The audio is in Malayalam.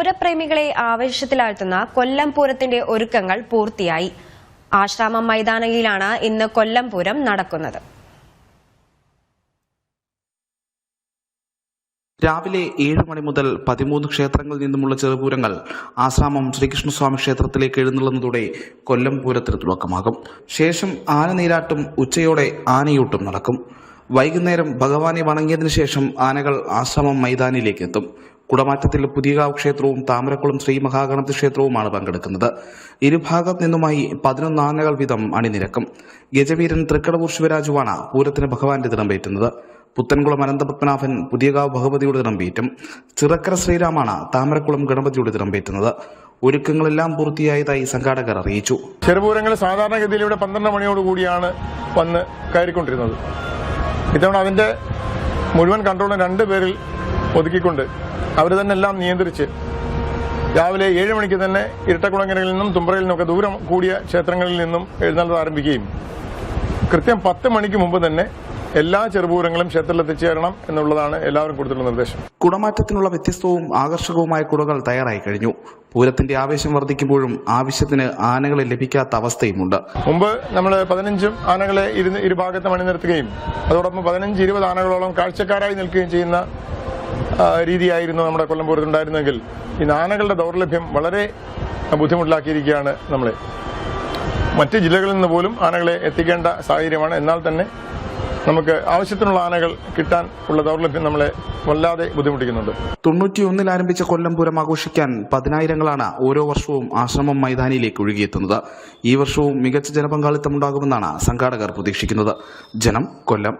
പൂരപ്രേമികളെ ആവേശത്തിലാഴ്ത്തുന്ന കൊല്ലം പൂരത്തിന്റെ ഒരുക്കങ്ങൾ പൂർത്തിയായി. ആശ്രാമം മൈതാനയിലാണ് ഇന്ന് കൊല്ലം പൂരം നടക്കുന്നത്. രാവിലെ ഏഴ് മണി മുതൽ പതിമൂന്ന് ക്ഷേത്രങ്ങളിൽ നിന്നുമുള്ള ചെറുപൂരങ്ങൾ ആശ്രാമം ശ്രീകൃഷ്ണസ്വാമി ക്ഷേത്രത്തിലേക്ക് എഴുന്നള്ളുന്നതോടെ കൊല്ലം പൂരത്തിന് തുടക്കമാകും. ശേഷം ആനനീരാട്ടും ഉച്ചയോടെ ആനയൂട്ടും നടക്കും. വൈകുന്നേരം ഭഗവാനെ വണങ്ങിയതിനു ശേഷം ആനകൾ ആശ്രമം മൈതാനിയിലേക്ക് എത്തും കുടമാറ്റത്തിൽ പുതിയകാവ് ക്ഷേത്രവും താമരക്കുളം ശ്രീ മഹാഗണപതി ക്ഷേത്രവുമാണ് പങ്കെടുക്കുന്നത്. ഇരുഭാഗത്ത് നിന്നുമായി പതിനൊന്ന് ആനകൾ വീതം അണിനിരക്കും. ഗജവീരൻ തൃക്കടവൂർ ശിവരാജുവാണ് പൂരത്തിന് ഭഗവാന്റെ തിടമ്പേറ്റുന്നത് പുത്തൻകുളം അനന്തപത്മനാഭൻ പുതിയകാവ് ഭഗവതിയുടെ തിടമ്പേറ്റും ചിറക്കര ശ്രീരാമാണ് താമരക്കുളം ഗണപതിയുടെ തിടമ്പേറ്റുന്നത് ഒരുക്കങ്ങളെല്ലാം പൂർത്തിയായതായി സംഘാടകർ അറിയിച്ചു. ചെറുപൂരങ്ങൾ സാധാരണഗതിയിൽ ഇവിടെ പന്ത്രണ്ട് മണിയോടുകൂടിയാണ് വന്ന് കയറിക്കൊണ്ടിരുന്നത്. ഇത്തവണ അതിന്റെ മുഴുവൻ കൺട്രോളും രണ്ട് പേരിൽ ഒതുക്കിക്കൊണ്ട് അവർ തന്നെ എല്ലാം നിയന്ത്രിച്ച് രാവിലെ ഏഴ് മണിക്ക് തന്നെ ഇരട്ടക്കുളങ്ങരയിൽ നിന്നും തുമ്പറയിൽ നിന്നൊക്കെ ദൂരം കൂടിയ ക്ഷേത്രങ്ങളിൽ നിന്നും എഴുന്നള്ളത് ആരംഭിക്കുകയും കൃത്യം പത്ത് മണിക്ക് മുമ്പ് തന്നെ എല്ലാ ചെറുപൂരങ്ങളും ക്ഷേത്രത്തിൽ എത്തിച്ചേരണം എന്നുള്ളതാണ് എല്ലാവരും കൊടുത്തിട്ടുള്ള നിർദ്ദേശം. കുടമാറ്റത്തിനുള്ള വ്യത്യസ്തവും ആകർഷകവുമായ കുടകൾ തയ്യാറായി കഴിഞ്ഞു. പൂരത്തിന്റെ ആവേശം വർദ്ധിക്കുമ്പോഴും ആവശ്യത്തിന് ആനകളെ ലഭിക്കാത്ത അവസ്ഥയുമുണ്ട്. മുമ്പ് നമ്മൾ പതിനഞ്ചും ആനകളെ ഇരുന്ന് ഇരുഭാഗത്ത് അണിനിർത്തുകയും അതോടൊപ്പം പതിനഞ്ച് ഇരുപത് ആനകളോളം കാഴ്ചക്കാരായി നിൽക്കുകയും ചെയ്യുന്ന രീതിയായിരുന്നു നമ്മുടെ കൊല്ലം പൂരത്തുണ്ടായിരുന്നെങ്കിൽ ഈ ആനകളുടെ ദൗർലഭ്യം വളരെ ബുദ്ധിമുട്ടിലാക്കിയിരിക്കുകയാണ് നമ്മളെ. മറ്റ് ജില്ലകളിൽ നിന്ന് പോലും ആനകളെ എത്തിക്കേണ്ട സാഹചര്യമാണ്. എന്നാൽ തന്നെ നമുക്ക് ആവശ്യത്തിനുള്ള ആനകൾ കിട്ടാൻ ഉള്ള ദൗർലഭ്യം നമ്മളെ വല്ലാതെ ബുദ്ധിമുട്ടിക്കുന്നുണ്ട്. തൊണ്ണൂറ്റിയൊന്നിൽ ആരംഭിച്ച കൊല്ലം പൂരം ആഘോഷിക്കാൻ പതിനായിരങ്ങളാണ് ഓരോ വർഷവും ആശ്രമം മൈതാനിയിലേക്ക് ഒഴുകിയെത്തുന്നത്. ഈ വർഷവും മികച്ച ജനപങ്കാളിത്തമുണ്ടാകുമെന്നാണ് സംഘാടകർ പ്രതീക്ഷിക്കുന്നത്. ജനം കൊല്ലം.